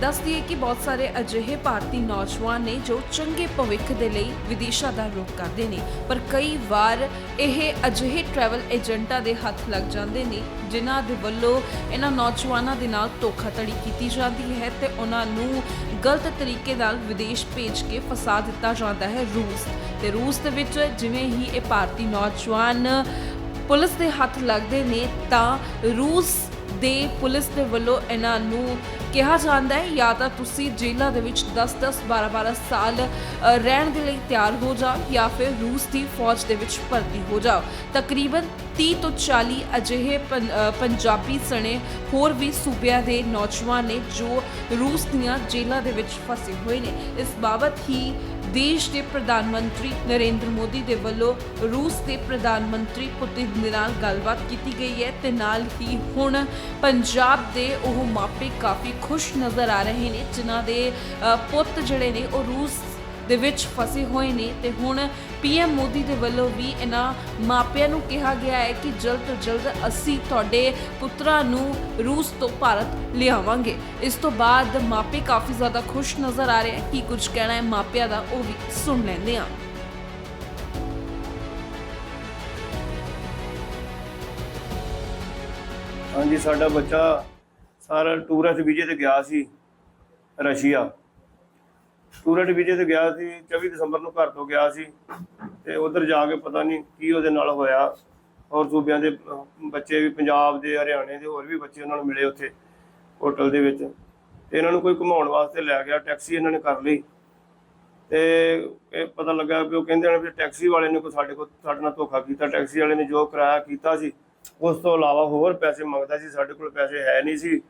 ਦੱਸ ਦਈਏ ਕਿ ਬਹੁਤ ਸਾਰੇ ਅਜਿਹੇ ਭਾਰਤੀ ਨੌਜਵਾਨ ਨੇ ਜੋ ਚੰਗੇ ਭਵਿੱਖ ਦੇ ਲਈ ਵਿਦੇਸ਼ਾਂ ਦਾ ਰੁਖ ਕਰਦੇ ਨੇ, ਪਰ ਕਈ ਵਾਰ ਇਹ ਅਜਿਹੇ ਟਰੈਵਲ ਏਜੰਟਾਂ ਦੇ ਹੱਥ ਲੱਗ ਜਾਂਦੇ ਨੇ, ਜਿਨ੍ਹਾਂ ਦੇ ਵੱਲੋਂ ਇਹਨਾਂ ਨੌਜਵਾਨਾਂ ਦੇ ਨਾਲ ਧੋਖਾਧੜੀ ਕੀਤੀ ਜਾਂਦੀ ਹੈ ਤੇ ਉਹਨਾਂ ਨੂੰ ਗਲਤ ਤਰੀਕੇ ਨਾਲ ਵਿਦੇਸ਼ ਭੇਜ ਕੇ ਫਸਾ ਦਿੱਤਾ ਜਾਂਦਾ ਹੈ ਰੂਸ। ਤੇ ਰੂਸ ਦੇ ਵਿੱਚ ਜਿਵੇਂ ਹੀ ਇਹ ਭਾਰਤੀ ਨੌਜਵਾਨ ਪੁਲਿਸ ਦੇ ਹੱਥ ਲੱਗਦੇ ਨੇ, ਤਾਂ ਰੂਸ ਦੇ ਪੁਲਿਸ ਦੇ ਵੱਲੋਂ ਇਹਨਾਂ ਨੂੰ ਕਿਹਾ ਜਾਂਦਾ ਹੈ, ਜਾਂ ਤਾਂ ਤੁਸੀਂ ਜੇਲ੍ਹਾਂ ਦੇ ਵਿੱਚ 10-10 12-12 ਸਾਲ ਰਹਿਣ ਦੇ ਲਈ ਤਿਆਰ ਹੋ ਜਾਓ, ਜਾਂ ਫਿਰ ਰੂਸ ਦੀ ਫੌਜ ਦੇ ਵਿੱਚ ਭਰਤੀ ਹੋ ਜਾਓ। ਤਕਰੀਬਨ 30 ਤੋਂ 40 ਅਜਿਹੇ ਪੰ- ਪੰਜਾਬੀ ਸਣੇ ਹੋਰ ਵੀ ਸੂਬਿਆਂ ਦੇ ਨੌਜਵਾਨ ਨੇ ਜੋ ਰੂਸ ਦੀਆਂ ਜੇਲ੍ਹਾਂ ਦੇ ਵਿੱਚ ਫਸੇ ਹੋਏ ਨੇ। ਇਸ ਬਾਬਤ ਹੀ ਦੇਸ਼ ਦੇ ਪ੍ਰਧਾਨ ਮੰਤਰੀ ਨਰਿੰਦਰ ਮੋਦੀ ਦੇ ਵੱਲੋਂ ਰੂਸ ਦੇ ਪ੍ਰਧਾਨ ਮੰਤਰੀ ਪੁਤਿਨ ਦੇ ਨਾਲ ਗੱਲਬਾਤ ਕੀਤੀ ਗਈ ਹੈ ਤੇ ਨਾਲ ਹੀ ਹੁਣ ਪੰਜਾਬ ਦੇ ਉਹ ਮਾਪੇ ਕਾਫੀ ਖੁਸ਼ ਨਜ਼ਰ ਆ ਰਹੇ ਨੇ, ਜਿਨ੍ਹਾਂ ਦੇ ਪੁੱਤ ਜਿਹੜੇ ਨੇ, ਉਹ ਰੂਸ ਦੇ ਵਿੱਚ ਫਸੇ ਹੋਏ ਨੇ ਤੇ ਹੁਣ ਪੀਐਮ ਮੋਦੀ ਦੇ ਵੱਲੋਂ ਵੀ ਇਹਨਾਂ ਮਾਪਿਆਂ ਨੂੰ ਕਿਹਾ ਗਿਆ ਹੈ ਕਿ ਜਲਦ ਤੋਂ ਜਲਦ ਅਸੀਂ ਤੁਹਾਡੇ ਪੁੱਤਰਾਂ ਨੂੰ ਰੂਸ ਤੋਂ ਭਾਰਤ ਲਿਆਵਾਂਗੇ। ਇਸ ਤੋਂ ਬਾਅਦ ਮਾਪੇ ਕਾਫੀ ਜ਼ਿਆਦਾ ਖੁਸ਼ ਨਜ਼ਰ ਆ ਰਹੇ ਹੈ। ਕੀ ਕੁਝ ਕਹਿਣਾ ਹੈ ਮਾਪਿਆਂ ਦਾ, ਉਹ ਵੀ ਸੁਣ ਲੈਂਦੇ ਹਾਂ। ਹਾਂਜੀ, ਸਾਡਾ ਬੱਚਾ ਸਾਰਾ ਟੂਰਿਸਟ ਵੀਜ਼ੇ ਤੇ ਗਿਆ ਸੀ ਰਸ਼ੀਆ। ਟੂਰਿਸਟ ਵੀਜ਼ੇ ਤੇ ਗਿਆ ਸੀ 24 ਦਸੰਬਰ ਨੂੰ ਘਰ ਤੋਂ ਗਿਆ ਸੀ ਤੇ ਉਧਰ ਜਾ ਕੇ ਪਤਾ ਨਹੀਂ ਕੀ ਉਹਦੇ ਨਾਲ ਹੋਇਆ। ਔਰ ਸੂਬਿਆਂ ਦੇ ਬੱਚੇ ਵੀ ਪੰਜਾਬ ਦੇ, ਹਰਿਆਣੇ ਦੇ, ਹੋਰ ਵੀ ਬੱਚੇ ਉਹਨਾਂ ਨੂੰ ਮਿਲੇ ਉੱਥੇ ਹੋਟਲ ਦੇ ਵਿੱਚ। ਤੇ ਇਹਨਾਂ ਨੂੰ ਕੋਈ ਘੁਮਾਉਣ ਵਾਸਤੇ ਲੈ ਗਿਆ, ਟੈਕਸੀ ਇਹਨਾਂ ਨੇ ਕਰ ਲਈ। ਤੇ ਇਹ ਪਤਾ ਲੱਗਾ ਵੀ ਉਹ ਕਹਿੰਦੇ ਨੇ ਵੀ ਟੈਕਸੀ ਵਾਲੇ ਨੇ ਕੋਈ ਸਾਡੇ ਕੋਲ, ਸਾਡੇ ਨਾਲ ਧੋਖਾ ਕੀਤਾ। ਟੈਕਸੀ ਵਾਲੇ ਨੇ ਜੋ ਕਿਰਾਇਆ ਕੀਤਾ ਸੀ, ਉਸ ਤੋਂ ਇਲਾਵਾ ਹੋਰ ਪੈਸੇ ਮੰਗਦਾ ਸੀ, ਸਾਡੇ ਕੋਲ ਪੈਸੇ ਹੈ ਨਹੀਂ ਸੀ।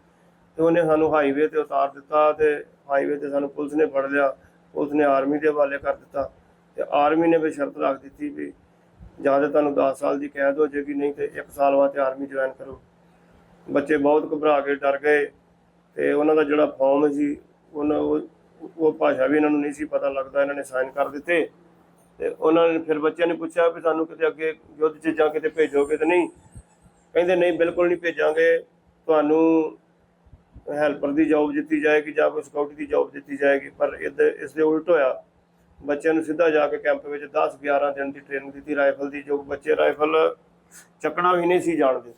ਤੇ ਉਹਨੇ ਸਾਨੂੰ ਹਾਈਵੇ ਤੇ ਉਤਾਰ ਦਿੱਤਾ ਤੇ ਹਾਈਵੇ ਤੇ ਸਾਨੂੰ ਪੁਲਿਸ ਨੇ ਫੜ ਲਿਆ, ਪੁਲਿਸ ਨੇ ਆਰਮੀ ਦੇ ਹਵਾਲੇ ਕਰ ਦਿੱਤਾ ਤੇ ਆਰਮੀ ਨੇ ਵੀ ਸ਼ਰਤ ਰੱਖ ਦਿੱਤੀ ਵੀ ਜਾਂ ਤਾਂ ਤੁਹਾਨੂੰ 10 ਸਾਲ ਦੀ ਕੈਦ ਹੋ ਜਾਏਗੀ, ਨਹੀਂ ਤੇ 1 ਸਾਲ ਬਾਅਦ ਤੇ ਆਰਮੀ ਜੁਆਇਨ ਕਰੋ। ਬੱਚੇ ਬਹੁਤ ਘਬਰਾ ਕੇ ਡਰ ਗਏ ਤੇ ਉਹਨਾਂ ਦਾ ਜਿਹੜਾ ਫਾਰਮ ਸੀ, ਉਹਨਾਂ ਉਹ ਉਹ ਭਾਸ਼ਾ ਵੀ ਇਹਨਾਂ ਨੂੰ ਨਹੀਂ ਸੀ ਪਤਾ ਲੱਗਦਾ, ਇਹਨਾਂ ਨੇ ਸਾਈਨ ਕਰ ਦਿੱਤੇ ਤੇ ਉਹਨਾਂ ਨੇ ਫਿਰ ਬੱਚਿਆਂ ਨੇ ਪੁੱਛਿਆ ਵੀ ਸਾਨੂੰ ਕਿਤੇ ਅੱਗੇ ਯੁੱਧ 'ਚ ਜਾਂ ਕਿਤੇ ਭੇਜੋਗੇ ਤੇ ਨਹੀਂ? ਕਹਿੰਦੇ, ਨਹੀਂ, ਬਿਲਕੁਲ ਨਹੀਂ ਭੇਜਾਂਗੇ। ਤੁਹਾਨੂੰ ਹੈਲਪਰ ਦੀ ਜੌਬ ਦਿੱਤੀ ਜਾਏਗੀ ਜਾਂ ਕੋਈ ਸਿਕਿਉਰਿਟੀ ਦੀ ਜੌਬ ਦਿੱਤੀ ਜਾਏਗੀ, ਪਰ ਇਹਦੇ ਇਸ ਦੇ ਉਲਟ ਹੋਇਆ, ਬੱਚਿਆਂ ਨੂੰ ਸਿੱਧਾ ਜਾ ਕੇ ਕੈਂਪ ਵਿੱਚ 10 11 ਦਿਨ ਦੀ ਟ੍ਰੇਨਿੰਗ ਦਿੱਤੀ ਰਾਈਫਲ ਦੀ, ਜੋ ਬੱਚੇ ਰਾਈਫਲ ਚੱਕਣਾ ਵੀ ਨਹੀਂ ਸੀ ਜਾਣਦੇ।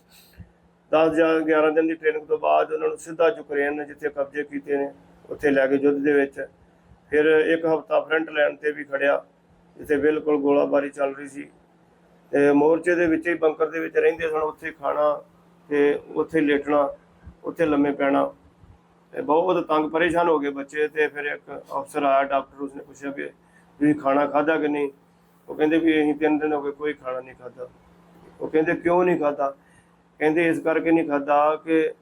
10 ਜਾਂ 11 ਦਿਨ ਦੀ ਟ੍ਰੇਨਿੰਗ ਤੋਂ ਬਾਅਦ ਉਹਨਾਂ ਨੂੰ ਸਿੱਧਾ ਯੂਕਰੇਨ ਨੇ ਜਿੱਥੇ ਕਬਜ਼ੇ ਕੀਤੇ ਨੇ, ਉੱਥੇ ਲੈ ਕੇ ਯੁੱਧ ਦੇ ਵਿੱਚ। ਫਿਰ ਇੱਕ ਹਫਤਾ ਫਰੰਟ ਲਾਈਨ ਤੇ ਵੀ ਖੜਿਆ, ਜਿੱਥੇ ਬਿਲਕੁਲ ਗੋਲਾਬਾਰੀ ਚੱਲ ਰਹੀ ਸੀ। ਤੇ ਮੋਰਚੇ ਦੇ ਵਿੱਚ ਹੀ ਬੰਕਰ ਦੇ ਵਿੱਚ ਰਹਿੰਦੇ ਸਨ, ਉੱਥੇ ਖਾਣਾ ਤੇ ਉੱਥੇ ਲੇਟਣਾ। ਉੱਥੇ ਲੰਮੇ ਪੈਣਾ। ਤੇ ਬਹੁਤ ਤੰਗ ਪਰੇਸ਼ਾਨ ਹੋ ਗਏ ਬੱਚੇ। ਤੇ ਫਿਰ ਇੱਕ ਅਫਸਰ ਆਇਆ, ਡਾਕਟਰ, ਉਸਨੇ ਪੁੱਛਿਆ ਵੀ ਤੁਸੀਂ ਖਾਣਾ ਖਾਧਾ ਕਿ ਨਹੀਂ? ਉਹ ਕਹਿੰਦੇ ਵੀ ਅਸੀਂ ਤਿੰਨ ਦਿਨ ਹੋ ਗਏ ਕੋਈ ਖਾਣਾ ਨਹੀਂ ਖਾਧਾ। ਉਹ ਕਹਿੰਦੇ ਕਿਉਂ ਨਹੀਂ ਖਾਧਾ? ਕਹਿੰਦੇ ਇਸ ਕਰਕੇ ਨਹੀਂ ਖਾਧਾ ਕਿ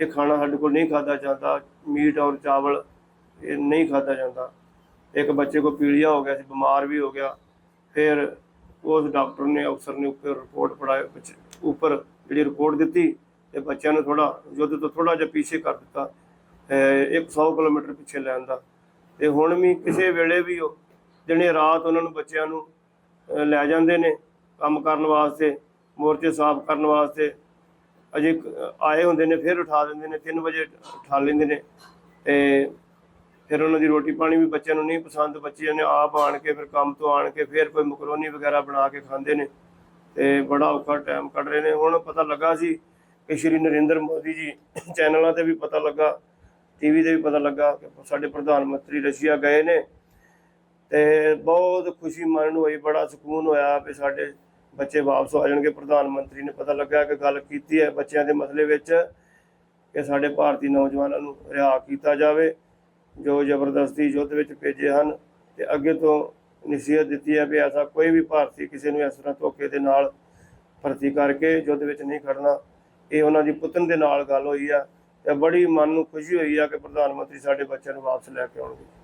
ਇਹ ਖਾਣਾ ਸਾਡੇ ਕੋਲ ਨਹੀਂ ਖਾਧਾ ਜਾਂਦਾ। ਮੀਟ ਔਰ ਚਾਵਲ ਇਹ ਨਹੀਂ ਖਾਧਾ ਜਾਂਦਾ। ਇੱਕ ਬੱਚੇ ਕੋ ਪੀਲੀਆ ਹੋ ਗਿਆ ਸੀ, ਬਿਮਾਰ ਵੀ ਹੋ ਗਿਆ। ਫਿਰ ਉਸ ਡਾਕਟਰ ਨੇ, ਅਫਸਰ ਨੇ ਉੱਪਰ ਰਿਪੋਰਟ ਪੜਾਇਆ ਉੱਪਰ ਜਿਹੜੀ ਰਿਪੋਰਟ ਦਿੱਤੀ ਤੇ ਬੱਚਿਆਂ ਨੂੰ ਥੋੜਾ ਯੁੱਧ ਤੋਂ ਥੋੜਾ ਜਿਹਾ ਪਿੱਛੇ ਕਰ ਦਿੱਤਾ ਇੱਕ 100 ਕਿਲੋਮੀਟਰ ਪਿੱਛੇ ਲੈਣ ਦਾ। ਤੇ ਹੁਣ ਵੀ ਕਿਸੇ ਵੇਲੇ ਵੀ ਉਹ ਦਿਨੇ ਰਾਤ ਉਹਨਾਂ ਨੂੰ ਬੱਚਿਆਂ ਨੂੰ ਲੈ ਜਾਂਦੇ ਨੇ ਕੰਮ ਕਰਨ ਵਾਸਤੇ, ਮੋਰਚੇ ਸਾਫ਼ ਕਰਨ ਵਾਸਤੇ। ਅਜੇ ਆਏ ਹੁੰਦੇ ਨੇ, ਫਿਰ ਉਠਾ ਦਿੰਦੇ ਨੇ 3 ਵਜੇ ਉਠਾ ਲੈਂਦੇ ਨੇ। ਤੇ ਫਿਰ ਉਹਨਾਂ ਦੀ ਰੋਟੀ ਪਾਣੀ ਵੀ ਬੱਚਿਆਂ ਨੂੰ ਨਹੀਂ ਪਸੰਦ, ਬੱਚਿਆਂ ਨੇ ਆਪ ਆਣ ਕੇ ਫਿਰ ਕੰਮ ਤੋਂ ਆਣ ਕੇ ਫਿਰ ਕੋਈ ਮਕਰੋਨੀ ਵਗੈਰਾ ਬਣਾ ਕੇ ਖਾਂਦੇ ਨੇ। ਤੇ ਬੜਾ ਔਖਾ ਟਾਈਮ ਕੱਢ ਰਹੇ ਨੇ। ਹੁਣ ਪਤਾ ਲੱਗਾ ਸੀ ਕਿ ਸ਼੍ਰੀ ਨਰਿੰਦਰ ਮੋਦੀ ਜੀ ਚੈਨਲਾਂ ਤੇ ਵੀ ਪਤਾ ਲੱਗਾ ਟੀਵੀ ਤੇ ਵੀ ਪਤਾ ਲੱਗਾ ਕਿ ਸਾਡੇ ਪ੍ਰਧਾਨ ਮੰਤਰੀ ਰਸ਼ੀਆ ਗਏ ਨੇ ਤੇ ਬਹੁਤ ਖੁਸ਼ੀ ਮਨ ਨੂੰ ਹੋਈ, ਬੜਾ ਸਕੂਨ ਹੋਇਆ ਵੀ ਸਾਡੇ ਬੱਚੇ ਵਾਪਸ ਆ ਜਾਣਗੇ। ਪ੍ਰਧਾਨ ਮੰਤਰੀ ਨੇ ਪਤਾ ਲੱਗਾ ਕਿ ਗੱਲ ਕੀਤੀ ਹੈ ਬੱਚਿਆਂ ਦੇ ਮਸਲੇ ਵਿੱਚ ਕਿ ਸਾਡੇ ਭਾਰਤੀ ਨੌਜਵਾਨਾਂ ਨੂੰ ਰਿਹਾ ਕੀਤਾ ਜਾਵੇ, ਜੋ ਜ਼ਬਰਦਸਤੀ ਯੁੱਧ ਵਿੱਚ ਭੇਜੇ ਹਨ ਤੇ ਅੱਗੇ ਤੋਂ ਨਸੀਹਤ ਦਿੱਤੀ ਹੈ ਵੀ ਐਸਾ ਕੋਈ ਵੀ ਭਾਰਤੀ ਕਿਸੇ ਨੂੰ ਇਸ ਤਰ੍ਹਾਂ ਧੋਖੇ ਦੇ ਨਾਲ ਭਰਤੀ ਕਰਕੇ ਯੁੱਧ ਵਿੱਚ ਨਹੀਂ ਖੜਨਾ। ਇਹ ਉਹਨਾਂ ਦੀ ਪੁੱਤਨ ਦੇ ਨਾਲ ਗੱਲ ਹੋਈ ਆ ਤੇ ਬੜੀ ਮਨ ਨੂੰ ਖੁਸ਼ੀ ਹੋਈ ਆ ਕਿ ਪ੍ਰਧਾਨ ਮੰਤਰੀ ਸਾਡੇ ਬੱਚਿਆਂ ਨੂੰ ਵਾਪਸ ਲੈ ਕੇ ਆਉਣਗੇ।